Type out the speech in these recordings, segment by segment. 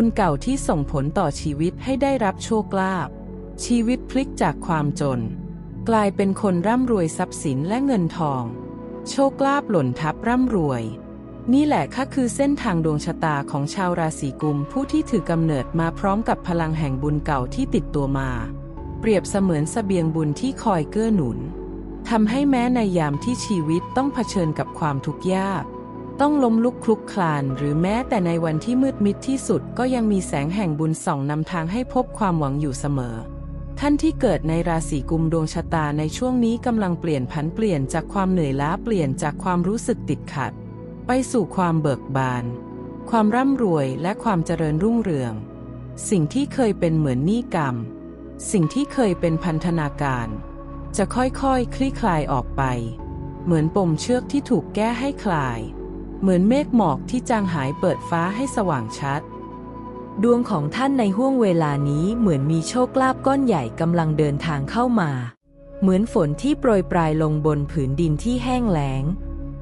บุญเก่าที่ส่งผลต่อชีวิตให้ได้รับโชคลาภชีวิตพลิกจากความจน กลายเป็นคนร่ำรวยทรัพย์สินและเงินทอง โชคลาภหล่นทับร่ำรวย นี่แหละค่ะคือเส้นทางดวงชะตาของชาวราศีกุมผู้ที่ถือกำเนิดมาพร้อมกับพลังแห่งบุญเก่าที่ติดตัวมา เปรียบเสมือนเสบียงบุญที่คอยเกื้อหนุนทำให้แม้ในยามที่ชีวิตต้องเผชิญกับความทุกข์ยาก ต้องล้มลุกคลุกคลาน หรือแม้แต่ในวันที่มืดมิดที่สุดก็ยังมีแสงแห่งบุญส่องนำทางให้พบความหวังอยู่เสมอ ท่านที่เกิดในราศีกุมดวงชะตาในช่วงนี้กำลังเปลี่ยนผันเปลี่ยนจากความเหนื่อยล้าเปลี่ยนจากความรู้สึกติดขัด ไปสู่ความเบิกบาน ความร่ำรวยและความเจริญรุ่งเรือง สิ่งที่เคยเป็นเหมือนหนี้กรรม สิ่งที่เคยเป็นพันธนาการ จะค่อยๆคคลี่คลายออกไป เหมือนปมเชือกที่ถูกแก้ให้คลาย เหมือนเมฆหมอกที่จางหายเปิดฟ้าให้สว่างชัด ดวงของท่านในห่วงเวลานี้เหมือนมีโชคลาภก้อนใหญ่กำลังเดินทางเข้ามา เหมือนฝนที่โปรยปลายลงบนผืนดินที่แห้งแล้ง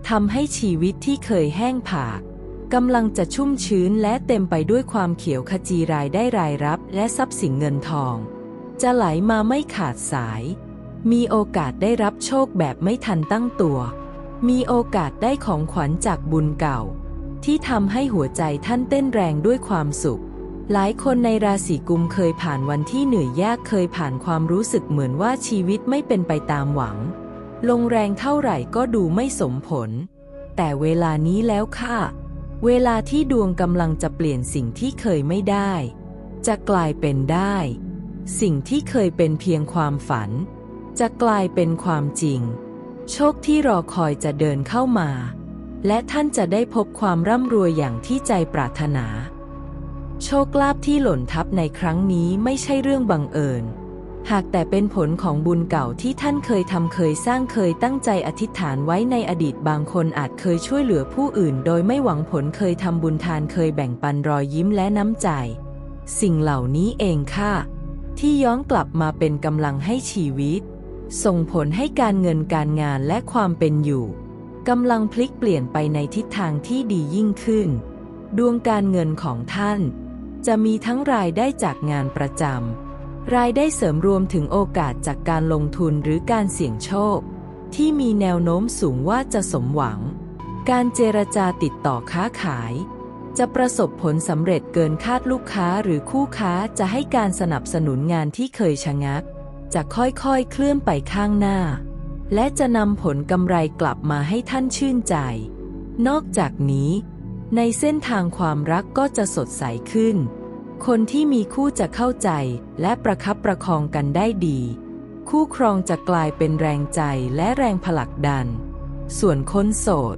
ทำให้ชีวิตที่เคยแห้งผากกำลังจะชุ่มชื้นและเต็มไปด้วยความเขียวขจีรายได้รายรับ และทรัพย์สินเงินทอง จะไหลมาไม่ขาดสาย มีโอกาสได้รับโชคแบบไม่ทันตั้งตัว มีโอกาสได้ของขวัญจากบุญเก่า ที่ทำให้หัวใจท่านเต้นแรงด้วยความสุข หลายคนในราศีกุมเคยผ่านวันที่เหนื่อยยากเคยผ่านความรู้สึกเหมือนว่าชีวิตไม่เป็นไปตามหวัง ลงแรงเท่าไหร่ก็ดูไม่สมผล แต่เวลานี้แล้วค่ะ เวลาที่ดวงกำลังจะเปลี่ยนสิ่งที่เคยไม่ได้ จะกลายเป็นได้ สิ่งที่เคยเป็นเพียงความฝัน จะกลายเป็นความจริง โชคที่รอคอยจะเดินเข้ามา และท่านจะได้พบความร่ำรวยอย่างที่ใจปรารถนา โชคลาภที่หล่นทับในครั้งนี้ไม่ใช่เรื่องบังเอิญ หากแต่เป็นผลของบุญเก่าที่ท่านเคยทำเคยสร้างเคยตั้งใจอธิษฐานไว้ในอดีตบางคนอาจเคยช่วยเหลือผู้อื่น โดยไม่หวังผลเคยทำบุญทานเคยแบ่งปันรอยยิ้มและน้ำใจ สิ่งเหล่านี้เองค่ะที่ย้อนกลับมาเป็นกำลังให้ชีวิต ส่งผลให้การเงินการงานและความเป็นอยู่กำลังพลิกเปลี่ยนไปในทิศทางที่ดียิ่งขึ้น ดวงการเงินของท่าน จะมีทั้งรายได้จากงานประจำรายได้เสริมรวมถึงโอกาสจากการลงทุนหรือการเสี่ยงโชค ที่มีแนวโน้มสูงว่าจะสมหวัง การเจรจาติดต่อค้าขาย จะประสบผลสำเร็จเกินคาดลูกค้าหรือคู่ค้าจะให้การสนับสนุนงานที่เคยชะงัก จะค่อยๆเคลื่อนไปข้างหน้า และจะนำผลกำไรกลับมาให้ท่านชื่นใจ นอกจากนี้ ในเส้นทางความรักก็จะสดใสขึ้น คนที่มีคู่จะเข้าใจและประคับประคองกันได้ดี คู่ครองจะกลายเป็นแรงใจและแรงผลักดัน ส่วนคนโสด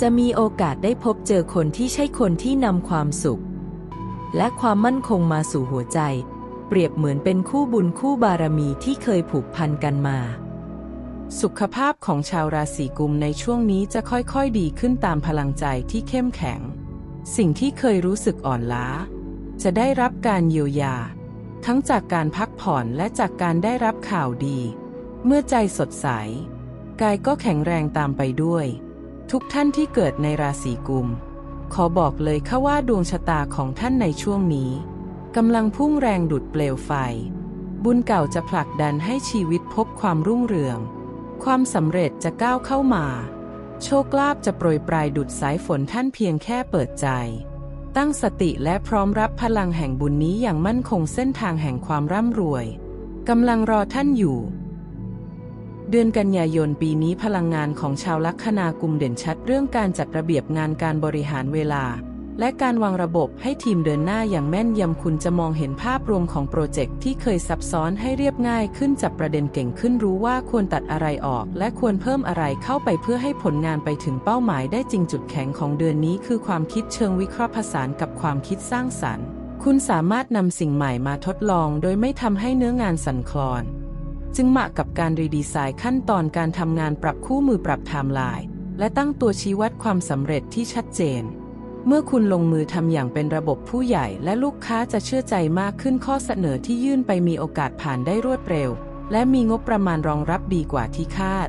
จะมีโอกาสได้พบเจอคนที่ใช่คนที่นำความสุข และความมั่นคงมาสู่หัวใจ เปรียบเหมือนเป็นคู่บุญคู่บารมีที่เคยผูกพันกันมา สุขภาพของชาวราศีกุมในช่วงนี้จะค่อยๆดีขึ้นตามพลังใจที่เข้มแข็ง สิ่งที่เคยรู้สึกอ่อนล้า จะได้รับการเยียวยา ทั้งจากการพักผ่อนและจากการได้รับข่าวดี เมื่อใจสดใส กายก็แข็งแรงตามไปด้วย ทุกท่านที่เกิดในราศีกุม ขอบอกเลยค่ะว่าดวงชะตาของท่านในช่วงนี้ กำลังพุ่งแรงดุดเปลวไฟ บุญเก่าจะผลักดันให้ชีวิตพบความรุ่งเรือง ความสำเร็จจะก้าวเข้ามา โชคลาภจะโปรยปลายดุดสายฝนท่านเพียงแค่เปิดใจ ตั้งสติและพร้อมรับพลังแห่งบุญนี้อย่างมั่นคงเส้นทางแห่งความร่ำรวยกำลังรอท่านอยู่ เดือนกันยายนปีนี้พลังงานของชาวลัคนากุมเด่นชัดเรื่องการจัดระเบียบงานการบริหารเวลา และการวางระบบให้ทีมเดินหน้าอย่างแม่นยำคุณจะมองเห็นภาพรวมของโปรเจกต์ที่เคยซับซ้อนให้เรียบง่ายขึ้นจับประเด็นเก่งขึ้นรู้ว่าควรตัดอะไรออก และควรเพิ่มอะไรเข้าไปเพื่อให้ผลงานไปถึงเป้าหมายได้จริงจุดแข็งของเดือนนี้ คือความคิดเชิงวิเคราะห์ผสานกับความคิดสร้างสรรค์ คุณสามารถนำสิ่งใหม่มาทดลอง โดยไม่ทำให้เนื้องานสั่นคลอน จึงเหมาะกับการรีดีไซน์ขั้นตอนการทำงานปรับคู่มือปรับไทม์ไลน์และตั้งตัวชี้วัดความสำเร็จที่ชัดเจน เมื่อคุณลงมือทำอย่างเป็นระบบผู้ใหญ่และลูกค้าจะเชื่อใจมากขึ้นข้อเสนอที่ยื่นไปมีโอกาสผ่านได้รวดเร็ว และมีงบประมาณรองรับดีกว่าที่คาด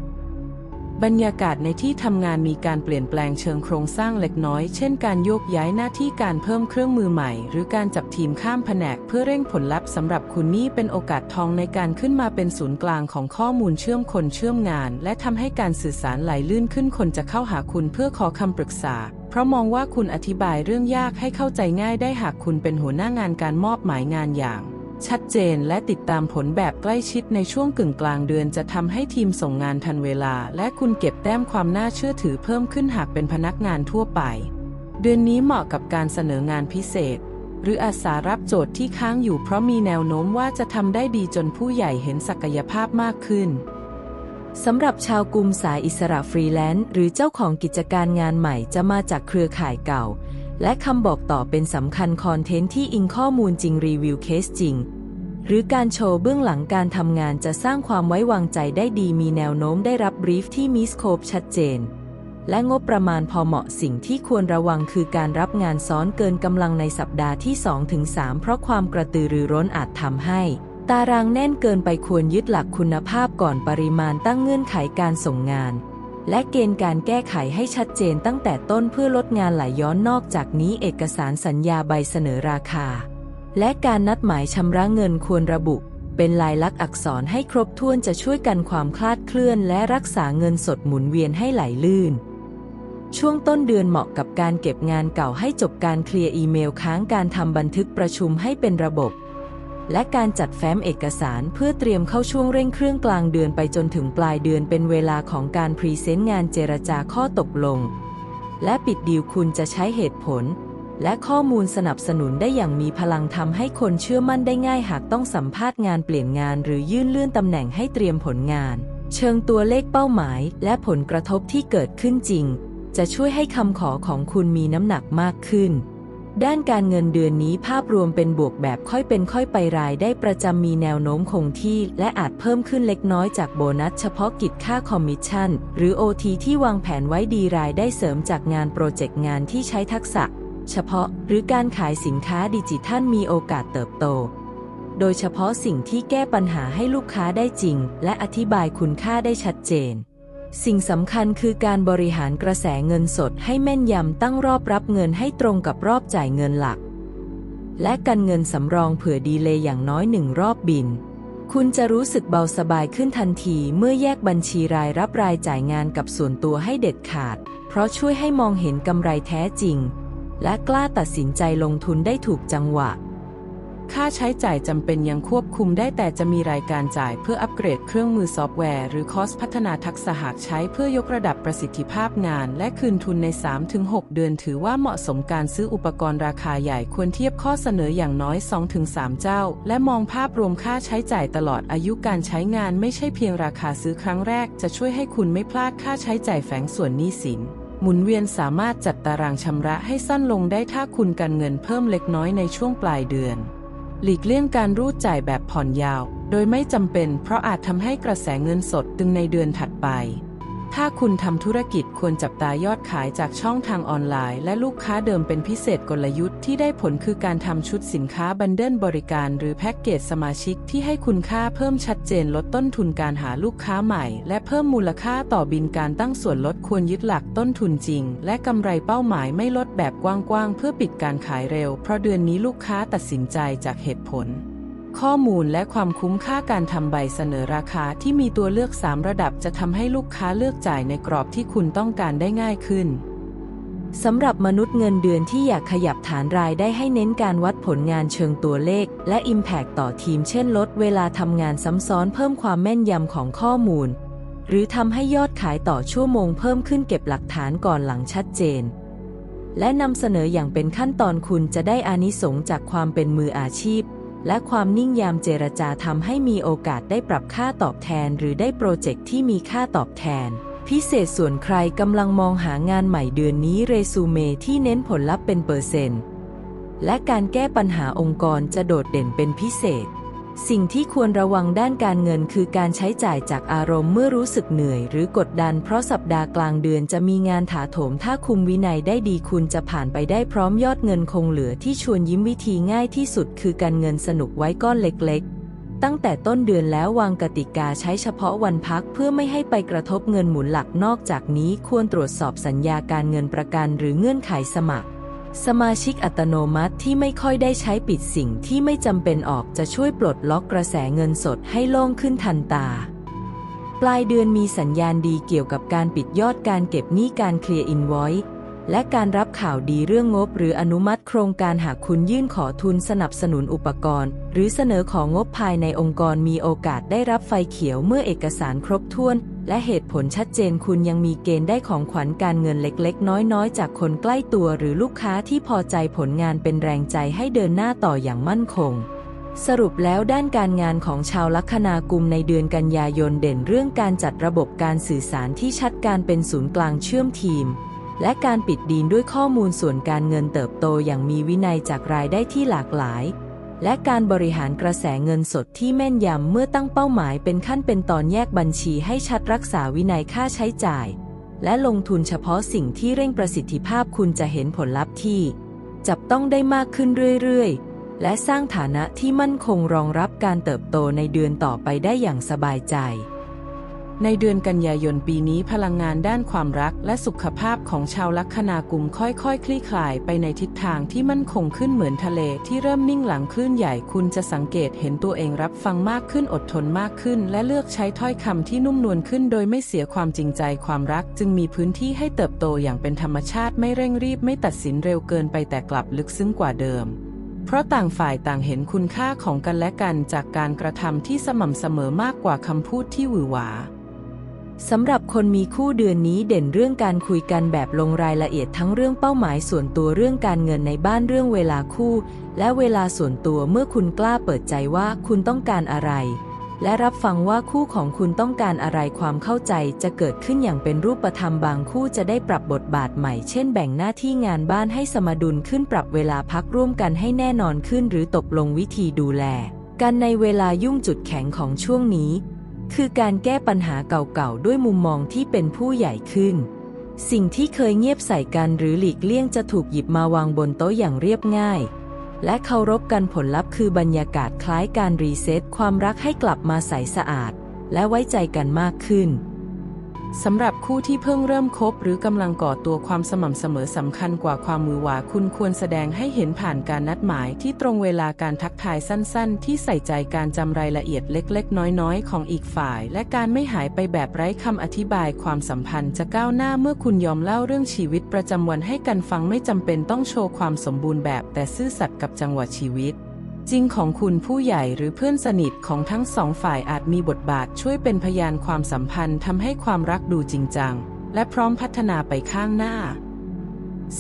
บรรยากาศในที่ทำงานมีการเปลี่ยนแปลงเชิงโครงสร้างเล็กน้อย เช่นการโยกย้ายหน้าที่การเพิ่มเครื่องมือใหม่ หรือการจับทีมข้ามแผนกเพื่อเร่งผลลัพธ์สำหรับคุณนี่เป็นโอกาสทองในการขึ้นมาเป็นศูนย์กลางของข้อมูลเชื่อมคนเชื่อมงาน และทำให้การสื่อสารไหลลื่นขึ้นคนจะเข้าหาคุณเพื่อขอคำปรึกษา ราะมองว่าคุณอธิบายเรื่องยากให้เข้าใจง่ายได้หากคุณเป็นหัวหน้างานการมอบหมายงานอย่างชัดเจนและติดตามผลแบบใกล้ชิดในช่วงกึ่งกลางเดือนจะทำให้ทีมส่งงานทันเวลา และคุณเก็บแต้มความน่าเชื่อถือเพิ่มขึ้นหากเป็นพนักงานทั่วไป เดือนนี้เหมาะกับการเสนองานพิเศษ หรืออาสารับโจทย์ที่ค้างอยู่เพราะมีแนวโน้มว่าจะทำได้ดีจนผู้ใหญ่เห็นศักยภาพมากขึ้น สำหรับชาวกลุ่มสายอิสระฟรีแลนซ์หรือเจ้าของกิจการงานใหม่จะมาจากเครือข่ายเก่า และคำบอกต่อเป็นสำคัญคอนเทนต์ที่อิงข้อมูลจริงรีวิวเคสจริง หรือการโชว์เบื้องหลังการทำงานจะสร้างความไว้วางใจได้ดีมีแนวโน้มได้รับบรีฟที่มีสโคปชัดเจน และงบประมาณพอเหมาะสิ่งที่ควรระวังคือการรับงานซ้อนเกินกำลังในสัปดาห์ที่ 2-3 เพราะความกระตือรือร้นอาจทำให้ ตารางแน่นเกินไปควรยึดหลักคุณภาพก่อนปริมาณตั้งเงื่อนไขการส่งงาน และเกณฑ์การแก้ไขให้ชัดเจนตั้งแต่ต้นเพื่อลดงานไหลย้อนนอกจากนี้เอกสารสัญญาใบเสนอราคา และการนัดหมายชำระเงินควรระบุ เป็นลายลักษณ์อักษรให้ครบถ้วนจะช่วยกันความคลาดเคลื่อน และรักษาเงินสดหมุนเวียนให้ไหลลื่นช่วงต้นเดือนเหมาะกับการเก็บงานเก่าให้จบการเคลียร์อีเมลค้างการทำบันทึกประชุมให้เป็นระบบ และการจัดแฟ้มเอกสารเพื่อเตรียมเข้าช่วงเร่งเครื่องกลางเดือนไปจนถึงปลายเดือนเป็นเวลาของการพรีเซนต์งานเจรจาข้อตกลง และปิดดีลคุณจะใช้เหตุผล และข้อมูลสนับสนุนได้อย่างมีพลังทำให้คนเชื่อมั่นได้ง่ายหากต้องสัมภาษณ์งานเปลี่ยนงานหรือยื่นเลื่อนตำแหน่งให้เตรียมผลงาน เชิงตัวเลขเป้าหมาย และผลกระทบที่เกิดขึ้นจริง จะช่วยให้คำขอของคุณมีน้ำหนักมากขึ้น ด้านการเงินเดือนนี้ภาพรวมเป็นบวกแบบค่อยเป็นค่อยไปรายได้ประจำมีแนวโน้มคงที่ และอาจเพิ่มขึ้นเล็กน้อยจากโบนัสเฉพาะกิจค่าคอมมิชชั่น หรือ OT ที่วางแผนไว้ดีรายได้เสริมจากงานโปรเจกต์งานที่ใช้ทักษะ เฉพาะหรือการขายสินค้าดิจิทัลมีโอกาสเติบโต โดยเฉพาะสิ่งที่แก้ปัญหาให้ลูกค้าได้จริง และอธิบายคุณค่าได้ชัดเจน สิ่งสำคัญคือการบริหารกระแสเงินสดให้แม่นยำตั้งรอบรับเงินให้ตรงกับรอบจ่ายเงินหลัก และกันเงินสำรองเผื่อดีเลย์อย่างน้อยหนึ่งรอบบิน คุณจะรู้สึกเบาสบายขึ้นทันทีเมื่อแยกบัญชีรายรับรายจ่ายงานกับส่วนตัวให้เด็ดขาด เพราะช่วยให้มองเห็นกำไรแท้จริง และกล้าตัดสินใจลงทุนได้ถูกจังหวะ ค่าใช้จ่ายจำเป็นยังควบคุมได้แต่จะมีรายการจ่ายเพื่ออัปเกรดเครื่องมือซอฟต์แวร์ หรือคอสพัฒนาทักษะหากใช้เพื่อยกระดับประสิทธิภาพงาน และคืนทุนใน 3-6 เดือนถือว่าเหมาะสมการซื้ออุปกรณ์ราคาใหญ่ควรเทียบข้อเสนออย่างน้อย 2-3 เจ้า และมองภาพรวมค่าใช้จ่ายตลอดอายุการใช้งานไม่ใช่เพียงราคาซื้อครั้งแรก จะช่วยให้คุณไม่พลาดค่าใช้จ่ายแฝงส่วนหนี้สินหมุนเวียนสามารถจัดตารางชำระให้สั้นลงได้ถ้าคุณการเงินเพิ่มเล็กน้อยในช่วงปลายเดือน หลีกเลี่ยงการรูดจ่ายแบบผ่อนยาว โดยไม่จำเป็นเพราะอาจทำให้กระแสเงินสดตึงในเดือนถัดไป ถ้าคุณทำธุรกิจควรจับตายอดขายจากช่องทางออนไลน์ และลูกค้าเดิมเป็นพิเศษกลยุทธ์ที่ได้ผลคือการทำชุดสินค้าบันเดิลบริการหรือแพ็กเกจสมาชิกที่ให้คุณค่าเพิ่มชัดเจนลดต้นทุนการหาลูกค้าใหม่ และเพิ่มมูลค่าต่อบินการตั้งส่วนลดควรยึดหลักต้นทุนจริง และกำไรเป้าหมายไม่ลดแบบกว้างๆเพื่อปิดการขายเร็ว เพราะเดือนนี้ลูกค้าตัดสินใจจากเหตุผล ข้อมูลและความคุ้มค่าการทำใบเสนอราคาที่มีตัวเลือก 3 ระดับจะทำให้ลูกค้าเลือกจ่ายในกรอบที่คุณต้องการได้ง่ายขึ้นสำหรับมนุษย์เงินเดือนที่อยากขยับฐานรายได้ให้เน้นการวัดผลงานเชิงตัวเลข และ Impact ต่อทีม เช่นลดเวลาทำงานซ้ำซ้อนเพิ่มความแม่นยำของข้อมูล หรือทำให้ยอดขายต่อชั่วโมงเพิ่มขึ้นเก็บหลักฐานก่อนหลังชัดเจน และนำเสนออย่างเป็นขั้นตอนคุณจะได้อานิสงจากความเป็นมืออาชีพ และความนิ่งยามเจรจาทำให้มีโอกาสได้ปรับค่าตอบแทน หรือได้โปรเจกต์ที่มีค่าตอบแทน พิเศษส่วนใครกำลังมองหางานใหม่เดือนนี้เรซูเม่ที่เน้นผลลัพธ์เป็นเปอร์เซ็นต์และการแก้ปัญหาองค์กรจะโดดเด่นเป็นพิเศษ สิ่งที่ควรระวังด้านการเงินคือการใช้จ่ายจากอารมณ์เมื่อรู้สึกเหนื่อยหรือกดดัน เพราะสัปดาห์กลางเดือนจะมีงานถาโถมถ้าคุมวินัยได้ดีคุณจะผ่านไปได้พร้อมยอดเงินคงเหลือที่ชวนยิ้มวิธีง่ายที่สุดคือการเงินสนุกไว้ก้อนเล็กๆ ตั้งแต่ต้นเดือนแล้ววางกติกาใช้เฉพาะวันพักเพื่อไม่ให้ไปกระทบเงินหมุนหลักนอกจากนี้ควรตรวจสอบสัญญาการเงินประกันหรือเงื่อนไขสมัคร สมาชิกอัตโนมัติที่ไม่ค่อยได้ใช้ปิดสิ่งที่ไม่จำเป็นออกจะช่วยปลดล็อกกระแสเงินสดให้โล่งขึ้นทันตา ปลายเดือนมีสัญญาณดีเกี่ยวกับการปิดยอดการเก็บหนี้การเคลียร์อินไวซ์และการรับข่าวดีเรื่องงบหรืออนุมัติโครงการหากคุณยื่นขอทุนสนับสนุนอุปกรณ์ หรือเสนอของงบภายในองค์กรมีโอกาสได้รับไฟเขียวเมื่อเอกสารครบถ้วน และเหตุผลชัดเจนคุณยังมีเกณฑ์ได้ของขวัญการเงินเล็กๆ น้อยๆ จากคนใกล้ตัวหรือลูกค้าที่พอใจผลงานเป็นแรงใจให้เดินหน้าต่ออย่างมั่นคง สรุปแล้วด้านการงานของชาวลัคนากุมในเดือนกันยายนเด่นเรื่องการจัดระบบการสื่อสารที่ชัดการเป็นศูนย์กลางเชื่อมทีม และการปิดดีนด้วยข้อมูลส่วนการเงินเติบโตอย่างมีวินัยจากรายได้ที่หลากหลาย และการบริหารกระแสเงินสดที่แม่นยำเมื่อตั้งเป้าหมายเป็นขั้นเป็นตอนแยกบัญชีให้ชัดรักษาวินัยค่าใช้จ่าย และลงทุนเฉพาะสิ่งที่เร่งประสิทธิภาพคุณจะเห็นผลลัพธ์ที่ จับต้องได้มากขึ้นเรื่อยๆ และสร้างฐานะที่มั่นคงรองรับการเติบโตในเดือนต่อไปได้อย่างสบายใจ ในเดือนกันยายนปีนี้พลังงานด้านความรักและสุขภาพของชาวลัคนากุมค่อยๆคลี่คลายไปในทิศทางที่มั่นคงขึ้นเหมือนทะเลที่เริ่มนิ่งหลังคลื่นใหญ่คุณจะสังเกตเห็นตัวเองรับฟังมากขึ้นอดทนมากขึ้น และเลือกใช้ถ้อยคำที่นุ่มนวลขึ้น โดยไม่เสียความจริงใจความรัก จึงมีพื้นที่ให้เติบโตอย่างเป็นธรรมชาติไม่เร่งรีบไม่ตัดสินเร็วเกินไปแต่กลับลึกซึ้งกว่าเดิมเพราะต่างฝ่ายต่างเห็นคุณค่าของกันและกันจากการกระทำที่สม่ำเสมอมากกว่าคำพูดที่หวือหวา สำหรับคนมีคู่เดือนนี้เด่นเรื่องการคุยกันแบบลงรายละเอียดทั้งเรื่องเป้าหมายส่วนตัวเรื่องการเงินในบ้านเรื่องเวลาคู่ และเวลาส่วนตัวเมื่อคุณกล้าเปิดใจว่าคุณต้องการอะไร และรับฟังว่าคู่ของคุณต้องการอะไรความเข้าใจจะเกิดขึ้นอย่างเป็นรูปธรรมบางคู่จะได้ปรับบทบาทใหม่ เช่นแบ่งหน้าที่งานบ้านให้สมดุลขึ้นปรับเวลาพักร่วมกันให้แน่นอนขึ้น หรือตกลงวิธีดูแล กันในเวลายุ่งจุดแข็งของช่วงนี้ คือการแก้ปัญหาเก่าๆ ด้วยมุมมองที่เป็นผู้ใหญ่ขึ้น สิ่งที่เคยเงียบใส่กันหรือหลีกเลี่ยงจะถูกหยิบมาวางบนโต๊ะอย่างเรียบง่าย และเคารพกันผลลัพธ์คือบรรยากาศคล้ายการรีเซ็ตความรักให้กลับมาใสสะอาด และไว้ใจกันมากขึ้น สำหรับคู่ที่เพิ่งเริ่มคบหรือกำลังก่อตัวความสม่ำเสมอสำคัญกว่าความมือหวาคุณควรแสดงให้เห็นผ่านการนัดหมายที่ตรงเวลาการทักทายสั้นๆ ที่ใส่ใจการจำรายละเอียดเล็กๆ น้อยๆ ของอีกฝ่าย และการไม่หายไปแบบไร้คำอธิบายความสัมพันธ์จะก้าวหน้าเมื่อคุณยอมเล่าเรื่องชีวิตประจำวันให้กันฟังไม่จำเป็นต้องโชว์ความสมบูรณ์แบบ แต่ซื่อสัตย์กับจังหวะชีวิต จริงของคุณผู้ใหญ่หรือเพื่อนสนิทของทั้งสองฝ่ายอาจมีบทบาทช่วยเป็นพยานความสัมพันธ์ทำให้ความรักดูจริงจัง และพร้อมพัฒนาไปข้างหน้า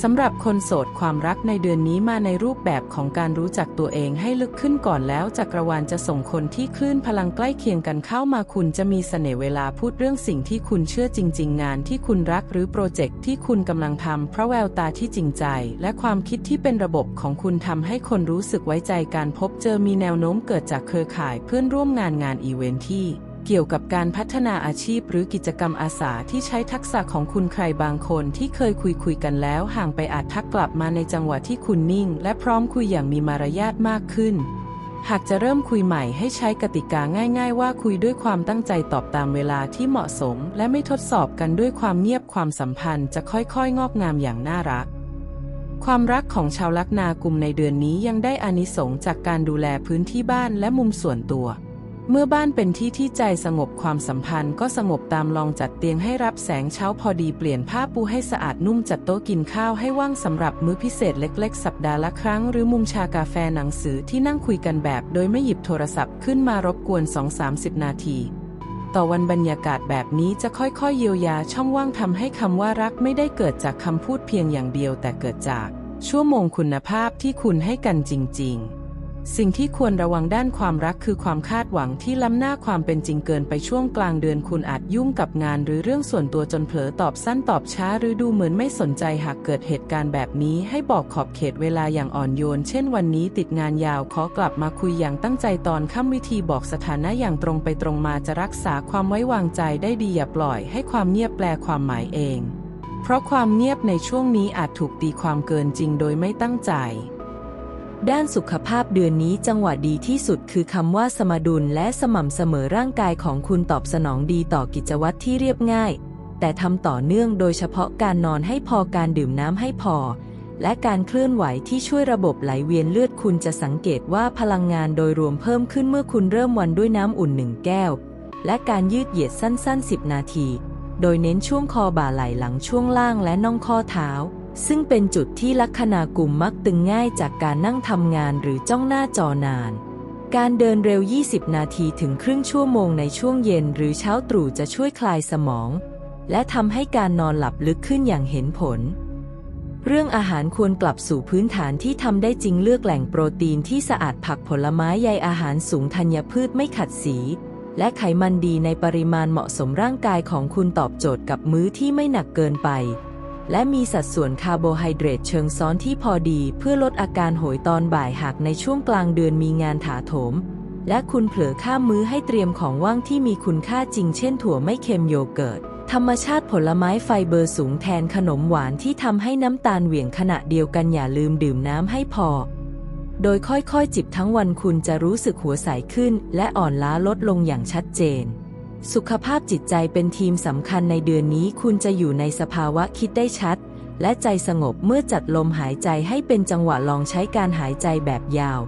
สำหรับคนโสดความรักในเดือนนี้มาในรูปแบบของการรู้จักตัวเองให้ลึกขึ้นก่อนแล้วจักรวาลจะส่งคนที่คลื่นพลังใกล้เคียงกันเข้ามาคุณจะมีเสน่ห์เวลาพูดเรื่องสิ่งที่คุณเชื่อจริง ๆ งานที่คุณรักหรือโปรเจกต์ที่คุณกำลังทำเพราะแววตาที่จริงใจ และความคิดที่เป็นระบบของคุณทำให้คนรู้สึกไว้ใจการพบเจอมีแนวโน้มเกิดจากเครือข่ายเพื่อนร่วมงานงานอีเวนท์ที่ เกี่ยวกับการพัฒนาอาชีพหรือกิจกรรมอาสาที่ใช้ทักษะของคุณใครบางคนที่เคยคุยคุยกันแล้วห่างไปอาจทักกลับมาในจังหวะที่คุณนิ่ง และพร้อมคุยอย่างมีมารยาทมากขึ้น หากจะเริ่มคุยใหม่ให้ใช้กติกาง่าย ๆ ว่าคุยด้วยความตั้งใจตอบตามเวลาที่เหมาะสม และไม่ทดสอบกันด้วยความเงียบความสัมพันธ์จะค่อยๆ งอกงามอย่างน่ารักความรักของชาวลัคนากุมในเดือนนี้ยังได้อานิสงส์จากการดูแลพื้นที่บ้านและมุมส่วนตัว เมื่อบ้านเป็นที่ที่ใจสงบความสัมพันธ์ก็สงบตามลองจัดเตียงให้รับแสงเช้าพอดีเปลี่ยนผ้าปูให้สะอาดนุ่มจัดโต๊ะกินข้าวให้ว่างสำหรับมื้อพิเศษเล็กๆ สัปดาห์ละครั้ง หรือมุมชากาแฟหนังสือที่นั่งคุยกันแบบ โดยไม่หยิบโทรศัพท์ขึ้นมารบกวน 2-30 นาที ต่อวันบรรยากาศแบบนี้จะค่อยๆ เยียวยาช่องว่างทำให้คำว่ารักไม่ได้เกิดจากคำพูดเพียงอย่างเดียวแต่เกิดจาก ชั่วโมงคุณภาพที่คุณให้กันจริง ๆ สิ่งที่ควรระวังด้านความรักคือความคาดหวังที่ล้ำหน้าความเป็นจริงเกินไปช่วงกลางเดือนคุณอาจยุ่งกับงานหรือเรื่องส่วนตัวจนเผลอตอบสั้นตอบช้าหรือดูเหมือนไม่สนใจหากเกิดเหตุการณ์แบบนี้ให้บอกขอบเขตเวลาอย่างอ่อนโยน เช่นวันนี้ติดงานยาวขอกลับมาคุยอย่างตั้งใจตอนค่ำวิธีบอกสถานะอย่างตรงไปตรงมาจะรักษาความไว้วางใจได้ดีอย่าปล่อยให้ความเงียบแปลความหมายเอง เพราะความเงียบในช่วงนี้อาจถูกตีความเกินจริงโดยไม่ตั้งใจ ด้านสุขภาพเดือนนี้จังหวะดีที่สุดคือคำว่าสมดุลและสม่ำเสมอร่างกายของคุณตอบสนองดีต่อกิจวัตรที่เรียบง่าย แต่ทำต่อเนื่องโดยเฉพาะการนอนให้พอการดื่มน้ำให้พอ และการเคลื่อนไหวที่ช่วยระบบไหลเวียนเลือดคุณจะสังเกตว่าพลังงานโดยรวมเพิ่มขึ้นเมื่อคุณเริ่มวันด้วยน้ำอุ่นหนึ่งแก้ว และการยืดเหยียดสั้นๆ 10 นาที โดยเน้นช่วงคอบ่าไหล่หลังช่วงล่างและน่องข้อเท้า ซึ่งเป็นจุดที่ลัคนากลุ่มมักตึงง่ายจากการนั่งทำงานหรือจ้องหน้าจอนาน การเดินเร็ว 20 นาทีถึงครึ่งชั่วโมงในช่วงเย็นหรือเช้าตรู่จะช่วยคลายสมอง และทำให้การนอนหลับลึกขึ้นอย่างเห็นผล เรื่องอาหารควรกลับสู่พื้นฐานที่ทำได้จริงเลือกแหล่งโปรตีนที่สะอาดผักผลไม้ใยอาหารสูงธัญพืชไม่ขัดสีและไขมันดีในปริมาณเหมาะสมร่างกายของคุณตอบโจทย์กับมื้อที่ไม่หนักเกินไป และมีสัดส่วนคาร์โบไฮเดรตเชิงซ้อนที่พอดีเพื่อลดอาการโหยตอนบ่ายหากในช่วงกลางเดือนมีงานถาโถม และคุณเผลอข้ามมื้อให้เตรียมของว่างที่มีคุณค่าจริงเช่นถั่วไม่เค็มโยเกิร์ตธรรมชาติผลไม้ไฟเบอร์สูงแทนขนมหวานที่ทำให้น้ำตาลเหวี่ยงขณะเดียวกันอย่าลืมดื่มน้ำให้พอ โดยค่อยๆ จิบทั้งวันคุณจะรู้สึกหัวใสขึ้น และอ่อนล้าลดลงอย่างชัดเจน สุขภาพจิตใจเป็นทีมสำคัญในเดือนนี้คุณจะอยู่ในสภาวะคิดได้ชัด และใจสงบเมื่อจัดลมหายใจให้เป็นจังหวะลองใช้การหายใจแบบยาว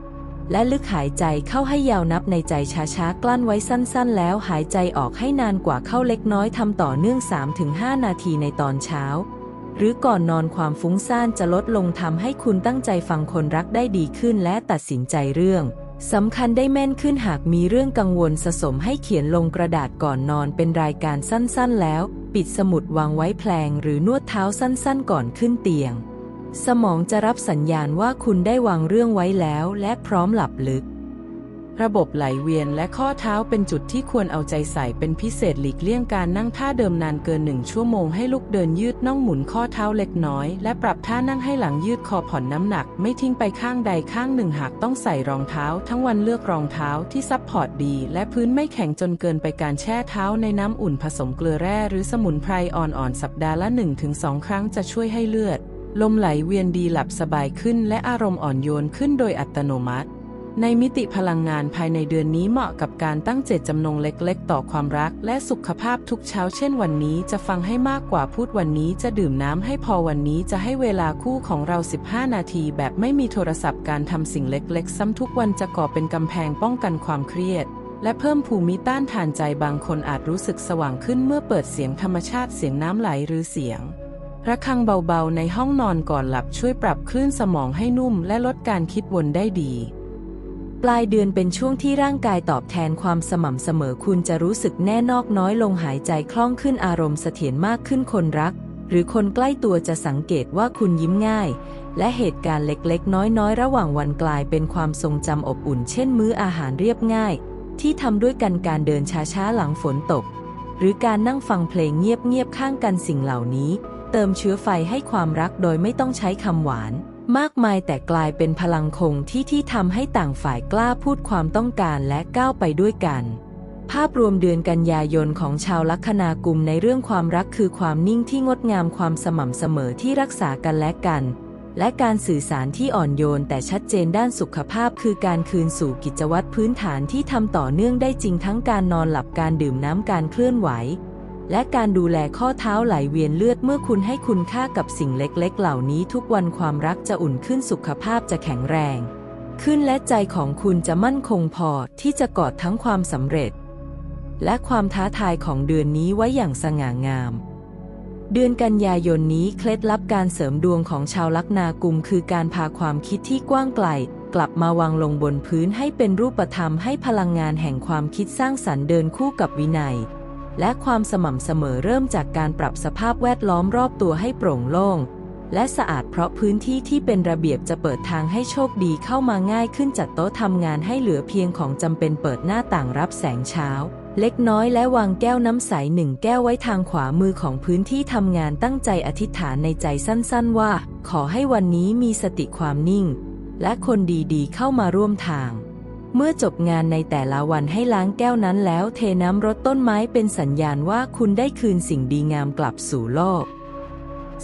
และลึกหายใจเข้าให้ยาวนับในใจช้าๆ กลั้นไว้สั้นๆ แล้วหายใจออกให้นานกว่าเข้าเล็กน้อยทำต่อเนื่อง 3-5 นาทีในตอนเช้า หรือก่อนนอนความฟุ้งซ่านจะลดลงทำให้คุณตั้งใจฟังคนรักได้ดีขึ้นและตัดสินใจเรื่อง สำคัญได้แม่นขึ้นหากมีเรื่องกังวลสะสมให้เขียนลงกระดาษก่อนนอนเป็นรายการสั้นๆแล้ว ปิดสมุดวางไว้แพลงหรือนวดเท้าสั้นๆ ก่อนขึ้นเตียง สมองจะรับสัญญาณว่าคุณได้วางเรื่องไว้แล้วและพร้อมหลับลึก ระบบไหลเวียนและข้อเท้าเป็นจุดที่ควรเอาใจใส่เป็นพิเศษหลีกเลี่ยงการนั่งท่าเดิมนานเกินหนึ่งชั่วโมงให้ลุกเดินยืดน่องหมุนข้อเท้าเล็กน้อย และปรับท่านั่งให้หลังยืดคอผ่อนน้ำหนัก ไม่ทิ้งไปข้างใดข้างหนึ่งหากต้องใส่รองเท้า ทั้งวันเลือกรองเท้าที่ซับพอร์ตดี และพื้นไม่แข็งจนเกินไปการแช่เท้าในน้ำอุ่นผสมเกลือแร่หรือสมุนไพรอ่อนๆสัปดาห์ละ 1-2 ครั้งจะช่วยให้เลือด ลมไหลเวียนดีหลับสบายขึ้น และอารมณ์อ่อนโยนขึ้นโดยอัตโนมัติ ในมิติพลังงานภายในเดือนนี้เหมาะกับการตั้งเจตจำนงเล็กๆ ต่อความรักและสุขภาพทุกเช้า เช่นวันนี้จะฟังให้มากกว่าพูดวันนี้จะดื่มน้ำให้พอวันนี้จะให้เวลาคู่ของเรา 15 นาทีแบบไม่มีโทรศัพท์การทำสิ่งเล็กๆ ซ้ำทุกวันจะก่อเป็นกำแพงป้องกันความเครียด และเพิ่มภูมิต้านทานใจบางคนอาจรู้สึกสว่างขึ้นเมื่อเปิดเสียงธรรมชาติเสียงน้ำไหลหรือเสียงระฆังเบาๆ ในห้องนอนก่อนหลับช่วยปรับคลื่นสมองให้นุ่มและลดการคิดวนได้ดี ปลายเดือนเป็นช่วงที่ร่างกายตอบแทนความสม่ำเสมอคุณจะรู้สึกแน่นอกน้อยลงหายใจคล่องขึ้นอารมณ์เสถียรมากขึ้นคนรัก หรือคนใกล้ตัวจะสังเกตว่าคุณยิ้มง่าย และเหตุการณ์เล็กๆ น้อยๆ ระหว่างวันกลายเป็นความทรงจำอบอุ่น เช่นมื้ออาหารเรียบง่าย ที่ทำด้วยกันการเดินช้าๆหลังฝนตก หรือการนั่งฟังเพลงเงียบๆข้างกันสิ่งเหล่านี้ เติมเชื้อไฟให้ความรักโดยไม่ต้องใช้คำหวาน มากมายแต่กลายเป็นพลังคงที่ที่ทำให้ต่างฝ่ายกล้าพูดความต้องการและก้าวไปด้วยกัน ภาพรวมเดือนกันยายนของชาวลัคนากุมในเรื่องความรักคือความนิ่งที่งดงามความสม่ำเสมอที่รักษากันและกัน และการสื่อสารที่อ่อนโยนแต่ชัดเจนด้านสุขภาพคือการคืนสู่กิจวัตรพื้นฐานที่ทำต่อเนื่องได้จริงทั้งการนอนหลับการดื่มน้ำการเคลื่อนไหว และการดูแลข้อเท้าไหลเวียนเลือดเมื่อคุณให้คุณค่ากับสิ่งเล็กๆ เหล่านี้ทุกวันความรักจะอุ่นขึ้นสุขภาพจะแข็งแรง ขึ้นและใจของคุณจะมั่นคงพอที่จะกอดทั้งความสำเร็จ และความท้าทายของเดือนนี้ไว้อย่างสง่างาม เดือนกันยายนนี้เคล็ดลับการเสริมดวงของชาวลัคนากุมคือการพาความคิดที่กว้างไกลกลับมาวางลงบนพื้นให้เป็นรูปธรรมให้พลังงานแห่งความคิดสร้างสรรค์เดินคู่กับวินัย และความสม่ำเสมอเริ่มจากการปรับสภาพแวดล้อมรอบตัวให้โปร่งโล่ง และสะอาดเพราะพื้นที่ที่เป็นระเบียบจะเปิดทางให้โชคดีเข้ามาง่ายขึ้นจัดโต๊ะทำงานให้เหลือเพียงของจำเป็นเปิดหน้าต่างรับแสงเช้า เล็กน้อยและวางแก้วน้ำใสหนึ่งแก้วไว้ทางขวามือของพื้นที่ทำงานตั้งใจอธิษฐานในใจสั้นๆว่า ขอให้วันนี้มีสติความนิ่ง และคนดีๆ เข้ามาร่วมทาง เมื่อจบงานในแต่ละวันให้ล้างแก้วนั้นแล้วเทน้ำรดต้นไม้เป็นสัญญาณว่าคุณได้คืนสิ่งดีงามกลับสู่โลก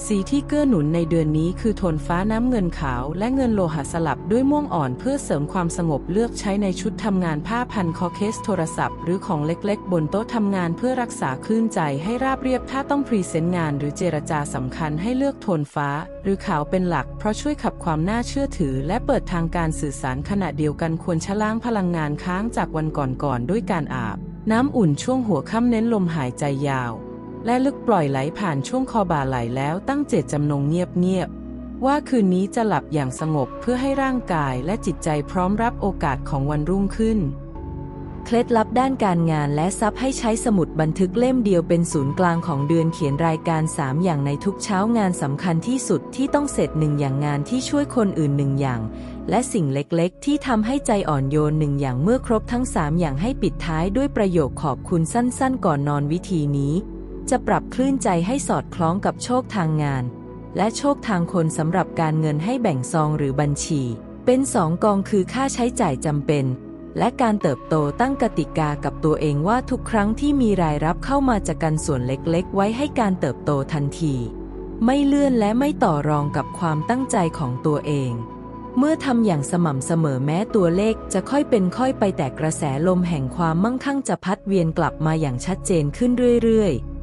สีที่เกื้อหนุนในเดือนนี้คือโทนฟ้าน้ำเงินขาว และเงินโลหะสลับด้วยม่วงอ่อนเพื่อเสริมความสงบเลือกใช้ในชุดทำงานผ้าพันคอเคสโทรศัพท์ หรือของเล็กๆ บนโต๊ะทำงานเพื่อรักษาคลื่นใจให้ราบเรียบถ้าต้องพรีเซนต์งานหรือเจรจาสำคัญให้เลือกโทนฟ้า หรือขาวเป็นหลัก เพราะช่วยขับความน่าเชื่อถือ และเปิดทางการสื่อสารขณะเดียวกันควรชะล้างพลังงานค้างจากวันก่อนๆด้วยการอาบ น้ำอุ่นช่วงหัวค่ำเน้นลมหายใจยาว และลึกปล่อยไหลผ่านช่วงคอบ่าไหลแล้วตั้งเจตจำนงเงียบๆว่าคืนนี้จะหลับอย่างสงบเพื่อให้ร่างกายและจิตใจพร้อมรับโอกาสของวันรุ่งขึ้น เคล็ดลับด้านการงานและทรัพย์ให้ใช้สมุดบันทึกเล่มเดียวเป็นศูนย์กลางของเดือนเขียนรายการ 3 อย่างในทุกเช้างานสำคัญที่สุดที่ต้องเสร็จหนึ่งอย่างงานที่ช่วยคนอื่นหนึ่งอย่างและสิ่งเล็กๆ ที่ทำให้ใจอ่อนโยนหนึ่งอย่างเมื่อครบทั้ง 3 อย่างให้ปิดท้ายด้วยประโยคขอบคุณสั้นๆ ก่อนนอนวิธีนี้ จะปรับคลื่นใจให้สอดคล้องกับโชคทางงาน และโชคทางคนสำหรับการเงินให้แบ่งซองหรือบัญชี เป็นสองกองคือค่าใช้จ่ายจำเป็น และการเติบโตตั้งกติกากับตัวเองว่าทุกครั้งที่มีรายรับเข้ามาจากกันส่วนเล็กๆ ไว้ให้การเติบโตทันที ไม่เลื่อนและไม่ต่อรองกับความตั้งใจของตัวเองเมื่อทำอย่างสม่ำเสมอแม้ตัวเลขจะค่อยเป็นค่อยไปแต่กระแสลมแห่งความมั่งคั่งจะพัดเวียนกลับมาอย่างชัดเจนขึ้นเรื่อยๆ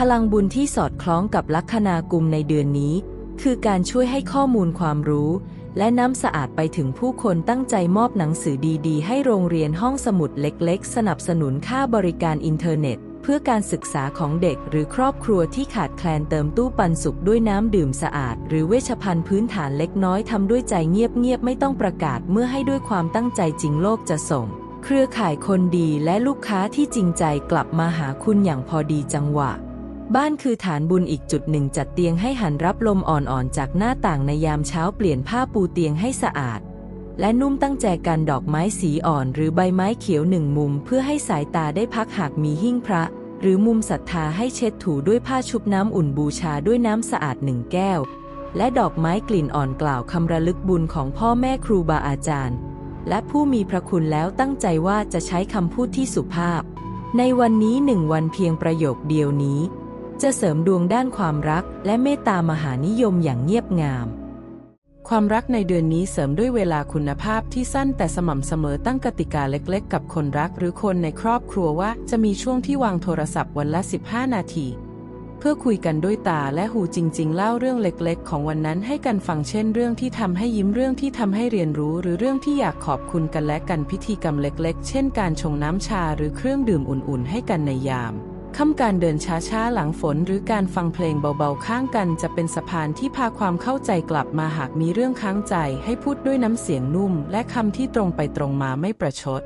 พลังบุญที่สอดคล้องกับลัคนากุมในเดือนนี้ คือการช่วยให้ข้อมูลความรู้ และน้ำสะอาดไปถึงผู้คนตั้งใจมอบหนังสือดีๆ ให้โรงเรียนห้องสมุดเล็กๆ สนับสนุนค่าบริการอินเทอร์เน็ต เพื่อการศึกษาของเด็กหรือครอบครัวที่ขาดแคลนเติมตู้ปันสุขด้วยน้ำดื่มสะอาด หรือเวชภัณฑ์พื้นฐานเล็กน้อยทำด้วยใจเงียบๆไม่ต้องประกาศเมื่อให้ด้วยความตั้งใจจริงโลกจะส่งเครือข่ายคนดีและลูกค้าที่จริงใจกลับมาหาคุณอย่างพอดีจังหวะ บ้านคือฐานบุญอีกจุดหนึ่งจัดเตียงให้หันรับลมอ่อนๆ จากหน้าต่างในยามเช้าเปลี่ยนผ้าปูเตียงให้สะอาด และนุ่มตั้งแจกันดอกไม้สีอ่อนหรือใบไม้เขียวหนึ่งมุม เพื่อให้สายตาได้พักหากมีหิ้งพระ หรือมุมศรัทธาให้เช็ดถูด้วยผ้าชุบน้ำอุ่นบูชาด้วยน้ำสะอาดหนึ่งแก้ว และดอกไม้กลิ่นอ่อนกล่าวคำระลึกบุญของพ่อแม่ครูบาอาจารย์ และผู้มีพระคุณแล้วตั้งใจว่าจะใช้คำพูดที่สุภาพ ในวันนี้หนึ่งวันเพียงประโยคเดียวนี้ จะเสริมดวงด้านความรักและเมตตามหานิยมอย่างเงียบงาม ความรักในเดือนนี้เสริมด้วยเวลาคุณภาพที่สั้นแต่สม่ำเสมอตั้งกติกาเล็กๆ กับคนรักหรือคนในครอบครัวว่าจะมีช่วงที่วางโทรศัพท์วันละ 15 นาที เพื่อคุยกันด้วยตาและหูจริง ๆ เล่าเรื่องเล็กๆ ของวันนั้นให้กันฟังเช่น เรื่องที่ทำให้ยิ้มเรื่องที่ทำให้เรียนรู้ หรือเรื่องที่อยากขอบคุณกันและกันพิธีกรรมเล็ก ๆ เช่น การชงน้ำชาหรือเครื่องดื่มอุ่นๆ ให้กันในยาม ค่ำการเดินช้าๆ หลังฝนหรือการฟังเพลงเบาๆ ข้างกันจะเป็นสะพานที่พาความเข้าใจกลับมาหากมีเรื่องค้างใจให้พูดด้วยน้ำเสียงนุ่ม และคำที่ตรงไปตรงมาไม่ประชด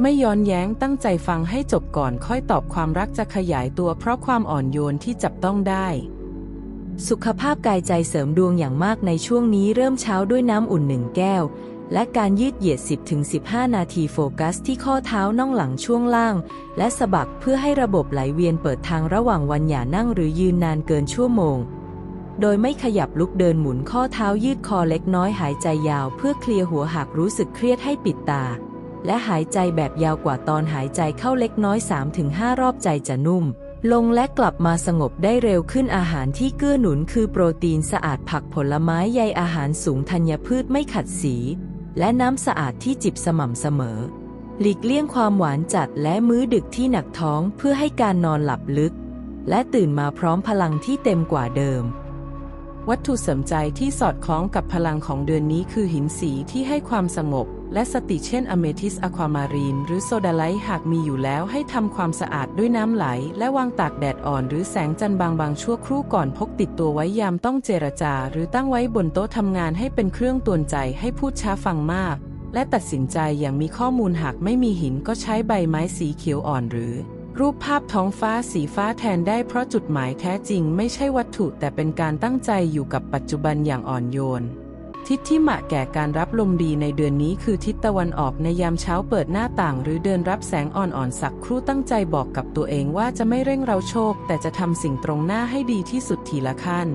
ไม่ย้อนแย้งตั้งใจฟังให้จบก่อนค่อยตอบความรักจะขยายตัวเพราะความอ่อนโยนที่จับต้องได้ สุขภาพกายใจเสริมดวงอย่างมากในช่วงนี้เริ่มเช้าด้วยน้ำอุ่นหนึ่งแก้ว และการยืดเหยียด 10-15 นาทีโฟกัสที่ข้อเท้าน่องหลังช่วงล่าง และสะบักเพื่อให้ระบบไหลเวียนเปิดทางระหว่างวันอย่านั่งหรือยืนนานเกินชั่วโมง โดยไม่ขยับลุกเดินหมุนข้อเท้ายืดคอเล็กน้อยหายใจยาวเพื่อเคลียร์หัวหากรู้สึกเครียดให้ปิดตา และหายใจแบบยาวกว่าตอนหายใจเข้าเล็กน้อย 3-5 รอบใจจะนุ่มลงและกลับมาสงบได้เร็วขึ้นอาหารที่เกื้อหนุนคือโปรตีนสะอาดผักผลไม้ใยอาหารสูงธัญพืชไม่ขัดสี และน้ำสะอาดที่จิบสม่ำเสมอ หลีกเลี่ยงความหวานจัดและมื้อดึกที่หนักท้องเพื่อให้การนอนหลับลึก และตื่นมาพร้อมพลังที่เต็มกว่าเดิม วัตถุเสริมใจที่สอดคล้องกับพลังของเดือนนี้คือหินสีที่ให้ความสงบ และสติเช่นอเมทิสอะความารีน หรือโซดาไลท์หากมีอยู่แล้วให้ทำความสะอาดด้วยน้ำไหล และวางตากแดดอ่อนหรือแสงจันทร์บางๆชั่วครู่ก่อนพกติดตัวไว้ยามต้องเจรจา หรือตั้งไว้บนโต๊ะทำงานให้เป็นเครื่องตวนใจให้พูดช้าฟังมาก และตัดสินใจอย่างมีข้อมูลหากไม่มีหินก็ใช้ใบไม้สีเขียวอ่อนหรือ รูปภาพท้องฟ้าสีฟ้าแทนได้เพราะจุดหมายแท้จริงไม่ใช่วัตถุแต่เป็นการตั้งใจอยู่กับปัจจุบันอย่างอ่อนโยน ทิศที่เหมาะแก่การรับลมดีในเดือนนี้คือทิศตะวันออกในยามเช้าเปิดหน้าต่าง หรือเดินรับแสงอ่อนๆสักครู่ตั้งใจบอกกับตัวเองว่าจะไม่เร่งเราโชค แต่จะทำสิ่งตรงหน้าให้ดีที่สุดทีละขั้น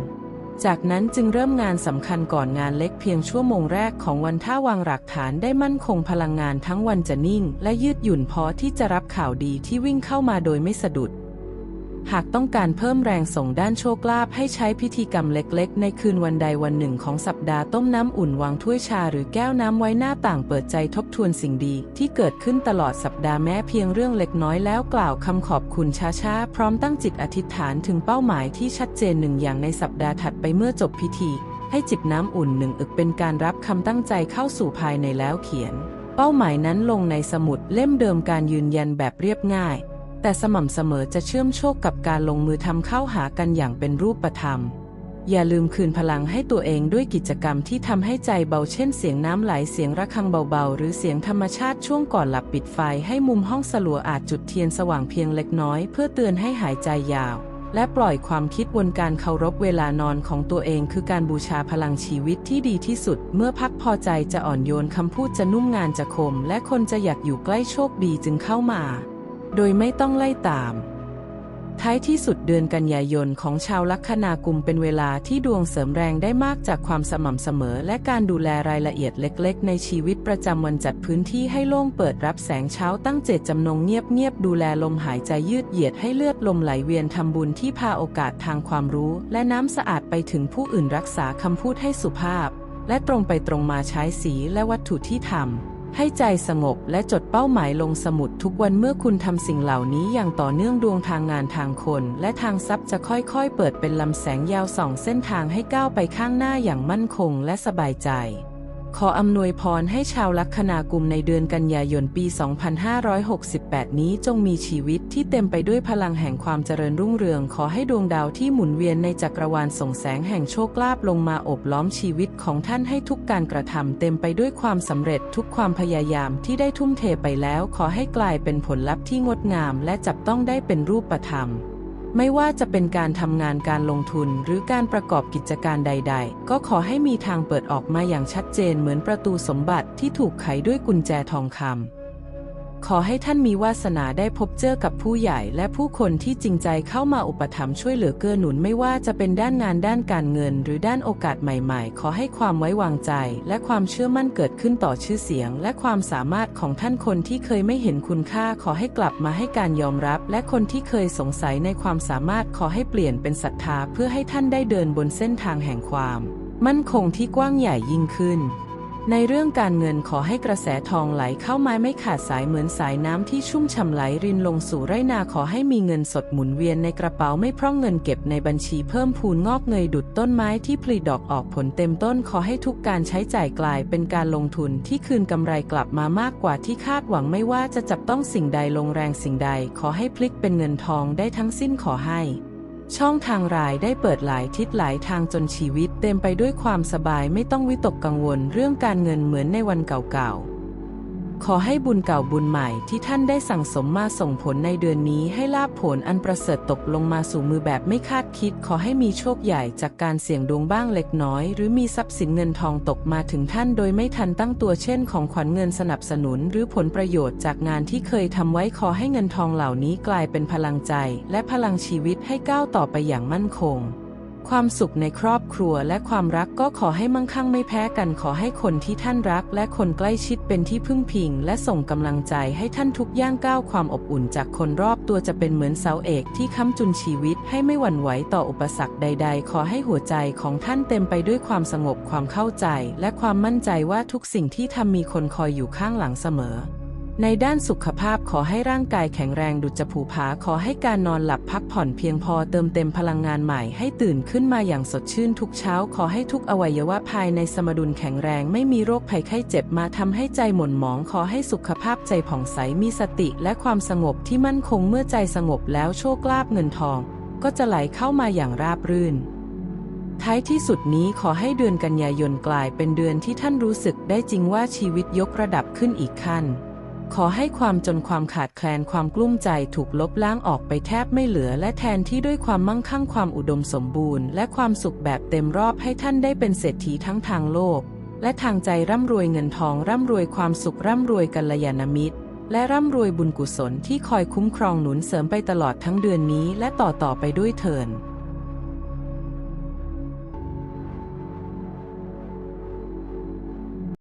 จากนั้นจึงเริ่มงานสำคัญก่อนงานเล็กเพียงชั่วโมงแรกของวันท่าวางหลักฐานได้มั่นคงพลังงานทั้งวันจะนิ่ง และยืดหยุ่นพอที่จะรับข่าวดีที่วิ่งเข้ามาโดยไม่สะดุด หากต้องการเพิ่มแรงส่งด้านโชคลาภให้ใช้พิธีกรรมเล็กๆ ในคืนวันใดวันหนึ่งของสัปดาห์ต้มน้ำอุ่นวางถ้วยชาหรือแก้วน้ำไว้หน้าต่างเปิดใจทบทวนสิ่งดี ที่เกิดขึ้นตลอดสัปดาห์แม้เพียงเรื่องเล็กน้อยแล้วกล่าวคำขอบคุณช้าๆ พร้อมตั้งจิตอธิษฐานถึงเป้าหมายที่ชัดเจนหนึ่งอย่างในสัปดาห์ถัดไปเมื่อจบพิธี ให้จิบน้ำอุ่นหนึ่งอึกเป็นการรับคำตั้งใจเข้าสู่ภายในแล้วเขียน เป้าหมายนั้นลงในสมุดเล่มเดิมการยืนยันแบบเรียบง่าย แต่สม่ำเสมอจะเชื่อมโชคกับการลงมือทำเข้าหากันอย่างเป็นรูปธรรม อย่าลืมคืนพลังให้ตัวเองด้วยกิจกรรมที่ทำให้ใจเบาเช่นเสียงน้ำไหลเสียงระฆังเบาๆ หรือเสียงธรรมชาติช่วงก่อนหลับปิดไฟให้มุมห้องสลัวอาจจุดเทียนสว่างเพียงเล็กน้อย เพื่อเตือนให้หายใจยาว และปล่อยความคิดวนการเคารพเวลานอนของตัวเอง คือการบูชาพลังชีวิตที่ดีที่สุด เมื่อพักพอใจจะอ่อนโยนคำพูดจะนุ่มงานจะคม และคนจะอยากอยู่ใกล้โชคดีจึงเข้ามา โดยไม่ต้องไล่ตาม ท้ายที่สุดเดือนกันยายนของชาวลัคนากุมเป็นเวลาที่ดวงเสริมแรงได้มากจากความสม่ำเสมอ และการดูแลรายละเอียดเล็กๆ ในชีวิตประจำวันจัดพื้นที่ให้โล่งเปิดรับแสงเช้าตั้งเจตจำนงเงียบๆดูแลลมหายใจยืดเหยียดให้เลือดลมไหลเวียนทำบุญที่พาโอกาสทางความรู้ และน้ำสะอาดไปถึงผู้อื่นรักษาคำพูดให้สุภาพ และตรงไปตรงมาใช้สีและวัตถุที่ทำ ให้ใจสงบและจดเป้าหมายลงสมุดทุกวันเมื่อคุณทำสิ่งเหล่านี้อย่างต่อเนื่องดวงทางงานทางคน และทางทรัพย์จะค่อยๆ เปิดเป็นลำแสงยาวส่องเส้นทางให้ก้าวไปข้างหน้าอย่างมั่นคงและสบายใจ ขออำนวยพรให้ชาวลัคนากุมในเดือนกันยายนปี 2568 นี้จงมีชีวิตที่เต็มไปด้วยพลังแห่งความเจริญรุ่งเรือง ขอให้ดวงดาวที่หมุนเวียนในจักรวาลส่งแสงแห่งโชคลาภลงมาอบล้อมชีวิตของท่านให้ทุกการกระทำเต็มไปด้วยความสำเร็จทุกความพยายามที่ได้ทุ่มเทไปแล้ว ขอให้กลายเป็นผลลัพธ์ที่งดงาม และจับต้องได้เป็นรูปธรรม ไม่ว่าจะเป็นการทำงานการลงทุนหรือการประกอบกิจการใด ๆ ก็ขอให้มีทางเปิดออกมาอย่างชัดเจนเหมือนประตูสมบัติที่ถูกไขด้วยกุญแจทองคำ ขอให้ท่านมีวาสนาได้พบเจอกับผู้ใหญ่และผู้คนที่จริงใจเข้ามาอุปถัมภ์ช่วยเหลือเกื้อหนุนไม่ว่าจะเป็นด้านงานด้านการเงิน หรือด้านโอกาสใหม่ๆ ขอให้ความไว้วางใจ และความเชื่อมั่นเกิดขึ้นต่อชื่อเสียง และความสามารถของท่านคนที่เคยไม่เห็นคุณค่า ขอให้กลับมาให้การยอมรับ และคนที่เคยสงสัยในความสามารถขอให้เปลี่ยนเป็นศรัทธาเพื่อให้ท่านได้เดินบนเส้นทางแห่งความ มั่นคงที่กว้างใหญ่ยิ่งขึ้น ในเรื่องการเงินขอให้กระแสทองไหลเข้ามาไม่ขาดสายเหมือนสายน้ำที่ชุ่มฉ่ำไหลรินลงสู่ไรนาขอให้มีเงินสดหมุนเวียนในกระเป๋าไม่พร่องเงินเก็บในบัญชีเพิ่มพูนงอกเงยดุดต้นไม้ที่ผลิดอกออกผลเต็มต้นขอให้ทุกการใช้จ่ายกลายเป็นการลงทุนที่คืนกำไรกลับมามากกว่าที่คาดหวังไม่ว่าจะจับต้องสิ่งใดลงแรงสิ่งใด ขอให้พลิกเป็นเงินทองได้ทั้งสิ้นขอให้ ช่องทางรายได้เปิดหลายทิศหลายทางจนชีวิตเต็มไปด้วยความสบายไม่ต้องวิตกกังวลเรื่องการเงินเหมือนในวันเก่าๆ ขอให้บุญเก่าบุญใหม่ที่ท่านได้สั่งสมมาส่งผลในเดือนนี้ให้ลาภผลอันประเสริฐตกลงมาสู่มือแบบไม่คาดคิด ขอให้มีโชคใหญ่จากการเสี่ยงดวงบ้างเล็กน้อย หรือมีทรัพย์สินเงินทองตกมาถึงท่านโดยไม่ทันตั้งตัวเช่น ของขวัญเงินสนับสนุน หรือผลประโยชน์จากงานที่เคยทำไว้ขอให้เงินทองเหล่านี้กลายเป็นพลังใจ และพลังชีวิตให้ก้าวต่อไปอย่างมั่นคง ความสุขในครอบครัวและความรักก็ขอให้มั่งคั่งไม่แพ้กันขอให้คนที่ท่านรัก และคนใกล้ชิดเป็นที่พึ่งพิง และส่งกำลังใจให้ท่านทุกย่างก้าวความอบอุ่นจากคนรอบตัวจะเป็นเหมือนเสาเอกที่ค้ำจุนชีวิตให้ไม่หวั่นไหวต่ออุปสรรคใด ๆ ขอให้หัวใจของท่านเต็มไปด้วยความสงบความเข้าใจ และความมั่นใจว่าทุกสิ่งที่ทำมีคนคอยอยู่ข้างหลังเสมอ ในด้านสุขภาพขอให้ร่างกายแข็งแรงดุจผูผาขอให้การนอนหลับพักผ่อนเพียงพอเติมเต็มพลังงานใหม่ให้ตื่นขึ้นมาอย่างสดชื่นทุกเช้า ขอให้ทุกอวัยวะภายในสมดุลแข็งแรงไม่มีโรคภัยไข้เจ็บมาทำให้ใจหม่นหมอง ขอให้สุขภาพใจผ่องใสมีสติและความสงบที่มั่นคงเมื่อใจสงบแล้วโชคลาภเงินทอง ก็จะไหลเข้ามาอย่างราบรื่นท้ายที่สุดนี้ขอให้เดือนกันยายนกลายเป็นเดือนที่ท่านรู้สึกได้จริงว่าชีวิตยกระดับขึ้นอีกขั้น ขอให้ความจนความขาดแคลนความกลุ้มใจถูกลบล้างออกไปแทบไม่เหลือ และแทนที่ด้วยความมั่งคั่งความอุดมสมบูรณ์ และความสุขแบบเต็มรอบให้ท่านได้เป็นเศรษฐีทั้งทางโลก และทางใจร่ำรวยเงินทองร่ำรวยความสุขร่ำรวยกัลยาณมิตร และร่ำรวยบุญกุศลที่คอยคุ้มครองหนุนเสริมไปตลอดทั้งเดือนนี้และต่อต่อไปด้วยเถิน